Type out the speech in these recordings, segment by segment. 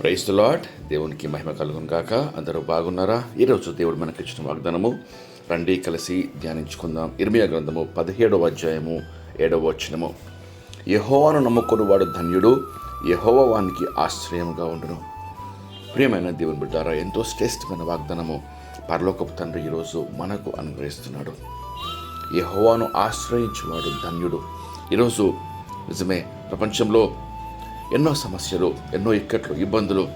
Price lord దేవునికి మహిమ కలుగును గాక. అందరూ బాగున్నారా? ఈరోజు దేవుడు మనకి ఇచ్చిన వాగ్దానము రండి కలిసి ధ్యానించుకుందాం. ఇర్మియా గ్రంథము పదిహేడవ అధ్యాయము ఏడవ వచనము. యహోవాను నమ్ముకుని వాడు ధన్యుడు యహోవ వానికి ఆశ్రయముగా ఉండును. ప్రియమైన దేవుని బిడ్డారా ఎంతో శ్రేష్టమైన వాగ్దానము పరలోకపు తండ్రి ఈరోజు మనకు అనుగ్రహిస్తున్నాడు. యహోవాను ఆశ్రయించువాడు ధన్యుడు. ఈరోజు నిజమే ప్రపంచంలో ఎన్నో సమస్యలు ఎన్నో ఇక్కట్లు ఇబ్బందులు.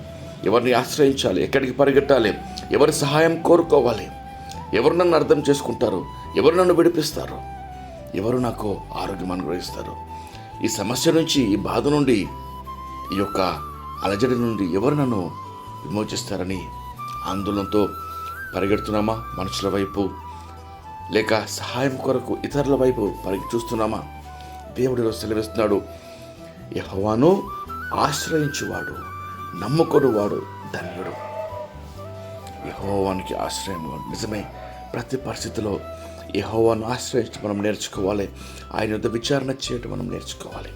ఎవరిని ఆశ్రయించాలి ఎక్కడికి పరిగెట్టాలి ఎవరి సహాయం కోరుకోవాలి ఎవరు నన్ను అర్థం చేసుకుంటారు ఎవరు నన్ను విడిపిస్తారు ఎవరు నాకు ఆరోగ్యం అనుగ్రహిస్తారు. ఈ సమస్య నుంచి ఈ బాధ నుండి ఈ యొక్క అలజడి నుండి ఎవరు నన్ను విమోచిస్తారని ఆందోళనతో పరిగెడుతున్నామా? మనుషుల వైపు లేక సహాయం కొరకు ఇతరుల వైపు పరిగి చూస్తున్నామా? దేవుడిలో సెలవిస్తున్నాడు యహోవాను ఆశ్రయించువాడు నమ్ముకొనువాడు ధన్యుడు. యహోవానికి ఆశ్రయం నిజమే. ప్రతి పరిస్థితిలో యహోవాను ఆశ్రయించి మనం నేర్చుకోవాలి. ఆయన యొక్క విచారణ చేయటం మనం నేర్చుకోవాలి.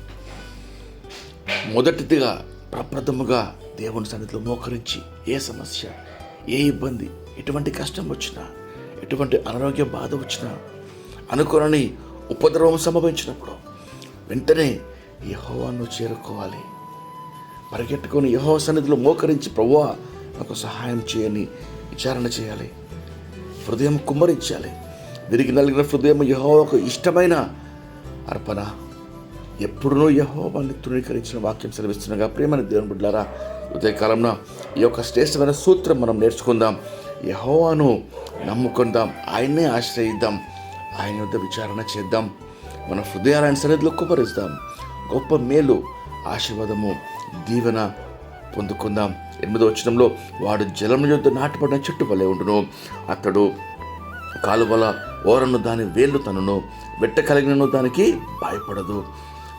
మొదటిదిగా ప్రప్రథముగా దేవుని సన్నిధిలో మోకరించి ఏ సమస్య ఏ ఇబ్బంది ఎటువంటి కష్టం వచ్చినా ఎటువంటి అనారోగ్య బాధ వచ్చినా అనుకోనని ఉపద్రవం సంభవించినప్పుడు వెంటనే యహోవాను చేరుకోవాలి. పరిగెట్టుకొని యహో సన్నిధిలో మోకరించి ప్రభువా నాకు సహాయం చేయని విచారణ చేయాలి. హృదయం కుమ్మరించాలి. విరిగి నలిగిన హృదయం యహోవకు ఇష్టమైన అర్పణ. ఎప్పుడునూ యహోవాన్ని తృణీకరించిన వాక్యం సెలవిస్తుండగా ప్రేమని దేవుని బిడ్డారా ఉదయకాలంలో ఈ యొక్క శ్రేష్టమైన సూత్రం మనం నేర్చుకుందాం. యహోవాను నమ్ముకుందాం. ఆయన్నే ఆశ్రయిద్దాం. ఆయన వద్ద విచారణ చేద్దాం. మన హృదయాలను సన్నిధిలో కుమరిస్తాం గొప్ప మేలు ఆశీర్వాదము దీవెన పొందుకుందాం. ఎనిమిదో వచనంలో వాడు జలం యొద్ద నాటపడిన చెట్టు వలె ఉండును. అతడు కాలువల ఓరను దాని వేళ్ళు తనను. వెట్ట కలిగినను దానికి భయపడదు.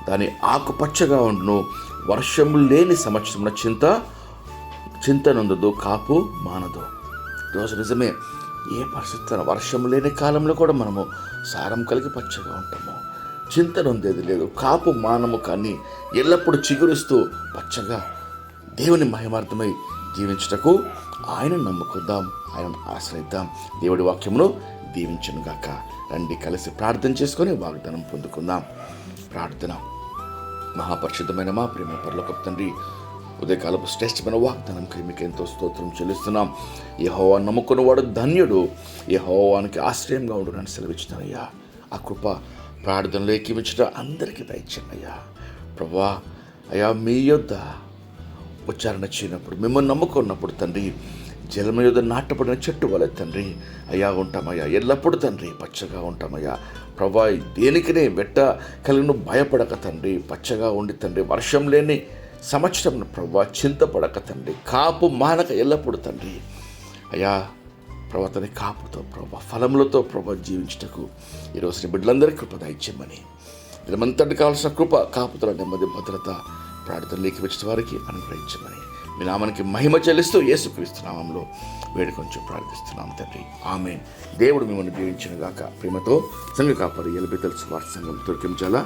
దాని ఆకు పచ్చగా ఉండును. వర్షము లేని సంవత్సరమున చింత చింత నొందదు కాపు మానదు. ఈరోజు నిజమే ఏ పరిస్థితి వర్షం లేని కాలంలో కూడా మనము సారం కలిగి పచ్చగా ఉంటాము. చింత నొందేది లేదు. కాపు మానము కానీ ఎల్లప్పుడూ చిగురిస్తూ పచ్చగా దేవుని మహిమార్థమై జీవించుటకు ఆయన నమ్ముకుందాం ఆయన ఆశ్రయిద్దాం. దేవుడి వాక్యమును దీవించను గాక. రండి కలిసి ప్రార్థన చేసుకొని వాగ్దానం పొందుకుందాం. ప్రార్థన. మహాపరిషితమైన మా ప్రేమ పరలోకపు తండ్రి ఉదయకాలపు శ్రేష్టమైన వాగ్దానంకి మీకు ఎంతో స్తోత్రం చెల్లిస్తున్నాం. యహోవా నమ్ముకున్న వాడు ధన్యుడు. యహోవానికి ఆశ్రయంగా ఉండునని సెలవిచ్చినారయ్యా ఆ కృప ప్రార్థనలో ఎక్కిమించడం అందరికీ దయచేనయ్యా ప్రభా అయ్యా మీ యొద్ద ఉచ్చారణ చేయనప్పుడు మిమ్మల్ని నమ్ముకున్నప్పుడు తండ్రి జలమ యొద్ద నాటబడిన చెట్టు వలె తండ్రి అయ్యా ఉంటామయ్యా ఎల్లప్పుడు తండ్రి పచ్చగా ఉంటామయ్యా. ప్రభా దేనికినే వెట్ట కలిగిన భయపడక తండ్రి పచ్చగా ఉండి తండ్రి వర్షం లేని సంవత్సరం ప్రభా చింతపడక తండ్రి కాపు మానక ఎల్లప్పుడు తండ్రి. అయ్యా ప్రభాతని కాపుతో ప్రభా ఫలములతో ప్రభా జీవించటకు ఈరోజు నీ బిడ్డలందరికీ కృప దయచేయమని. దినమంతటి కావాల్సిన కృప కాపుతుల నెమ్మది భద్రత ప్రార్థన లేఖించిన వచ్చిన వారికి అనుగ్రహించమని. మీ నామానికి మహిమ చెల్లిస్తూ యేసుక్రీస్తు నామంలో వేడి కొంచెం ప్రార్థిస్తున్నాం తండ్రి. ఆమె దేవుడు మిమ్మల్ని దీవించిన గాక ప్రేమతో సంఘ కాపరి ఎలిబితల్ సువార్త సంఘం దొరికించాలా